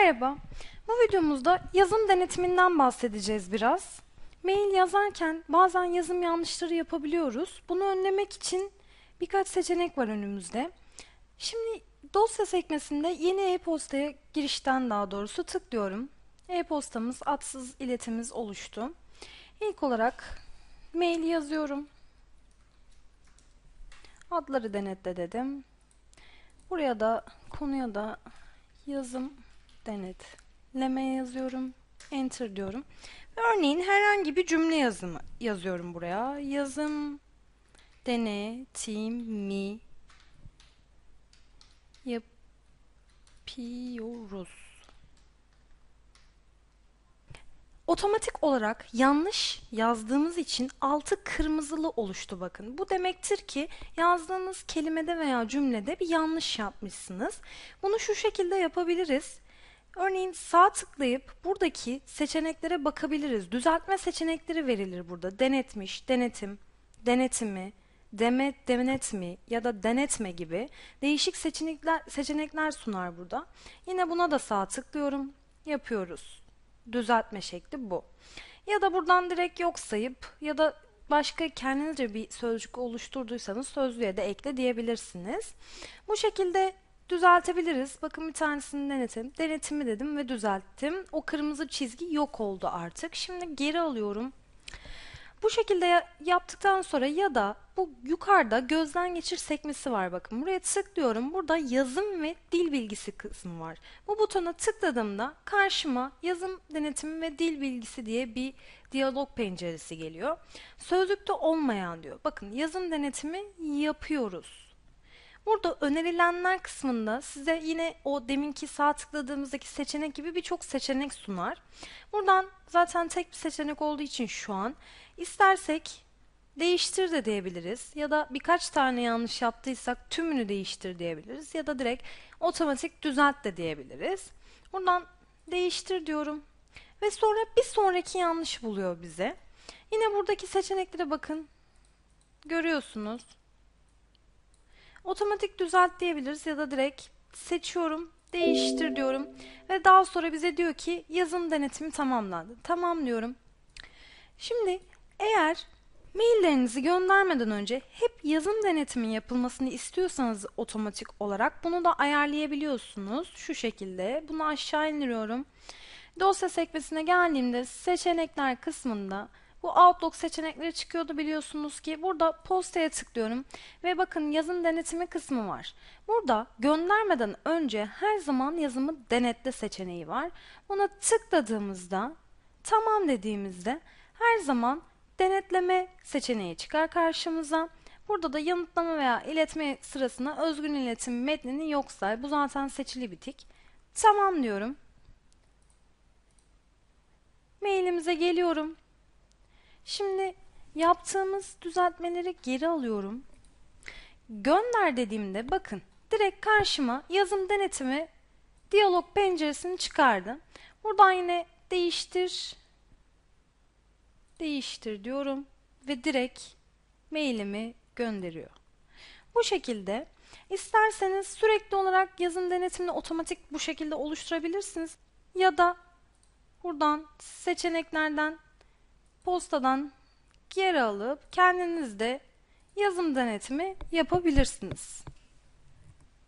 Merhaba. Bu videomuzda yazım denetiminden bahsedeceğiz biraz. Mail yazarken bazen yazım yanlışları yapabiliyoruz. Bunu önlemek için birkaç seçenek var önümüzde. Şimdi dosya sekmesinde yeni e-postaya girişten daha doğrusu tıklıyorum. E-postamız adsız iletimiz oluştu. İlk olarak mail yazıyorum. Adları denetle dedim. Buraya da konuya da yazım denetleme yazıyorum. Enter diyorum. Ve örneğin herhangi bir cümle yazımı yazıyorum buraya. Yazım denetimi yapıyoruz. Otomatik olarak yanlış yazdığımız için altı kırmızılı oluştu bakın. Bu demektir ki yazdığınız kelimede veya cümlede bir yanlış yapmışsınız. Bunu şu şekilde yapabiliriz. Örneğin sağ tıklayıp buradaki seçeneklere bakabiliriz. Düzeltme seçenekleri verilir burada. Denetmiş, denetim, denetimi, demet, denetmi ya da denetme gibi değişik seçenekler, seçenekler sunar burada. Yine buna da sağ tıklıyorum. Yapıyoruz düzeltme şekli bu. Ya da buradan direkt yok sayıp ya da başka kendinizce bir sözcük oluşturduysanız sözlüğe de ekle diyebilirsiniz. Bu şekilde düzeltebiliriz. Bakın bir tanesini denetim. Denetimi dedim ve düzelttim. O kırmızı çizgi yok oldu artık. Şimdi geri alıyorum. Bu şekilde yaptıktan sonra ya da bu yukarıda gözden geçir sekmesi var bakın. Buraya tıklıyorum. Burada yazım ve dil bilgisi kısmı var. Bu butona tıkladığımda karşıma yazım denetimi ve dil bilgisi diye bir diyalog penceresi geliyor. Sözlükte olmayan diyor. Bakın yazım denetimi yapıyoruz. Burada önerilenler kısmında size yine o deminki sağ tıkladığımızdaki seçenek gibi birçok seçenek sunar. Buradan zaten tek bir seçenek olduğu için şu an istersek değiştir de diyebiliriz ya da birkaç tane yanlış yaptıysak tümünü değiştir diyebiliriz ya da direkt otomatik düzelt de diyebiliriz. Buradan değiştir diyorum ve sonra bir sonraki yanlış buluyor bize. Yine buradaki seçeneklere bakın. Görüyorsunuz. Otomatik düzelt diyebiliriz ya da direkt seçiyorum, değiştir diyorum ve daha sonra bize diyor ki yazım denetimi tamamlandı. Tamam diyorum. Şimdi eğer maillerinizi göndermeden önce hep yazım denetimi yapılmasını istiyorsanız otomatik olarak bunu da ayarlayabiliyorsunuz. Şu şekilde bunu aşağı indiriyorum. Dosya sekmesine geldiğimde seçenekler kısmında bu Outlook seçenekleri çıkıyordu biliyorsunuz ki. Burada postaya tıklıyorum ve bakın yazım denetimi kısmı var. Burada göndermeden önce her zaman yazımı denetle seçeneği var. Buna tıkladığımızda tamam dediğimizde her zaman denetleme seçeneği çıkar karşımıza. Burada da yanıtlama veya iletme sırasına özgün iletim metnini yok say. Bu zaten seçili bir tik. Tamam diyorum. Mailimize geliyorum. Şimdi yaptığımız düzeltmeleri geri alıyorum. Gönder dediğimde bakın direkt karşıma yazım denetimi diyalog penceresini çıkardı. Buradan yine değiştir değiştir diyorum ve direkt mailimi gönderiyor. Bu şekilde isterseniz sürekli olarak yazım denetimini otomatik bu şekilde oluşturabilirsiniz ya da buradan seçeneklerden postadan geri alıp kendiniz de yazım denetimi yapabilirsiniz.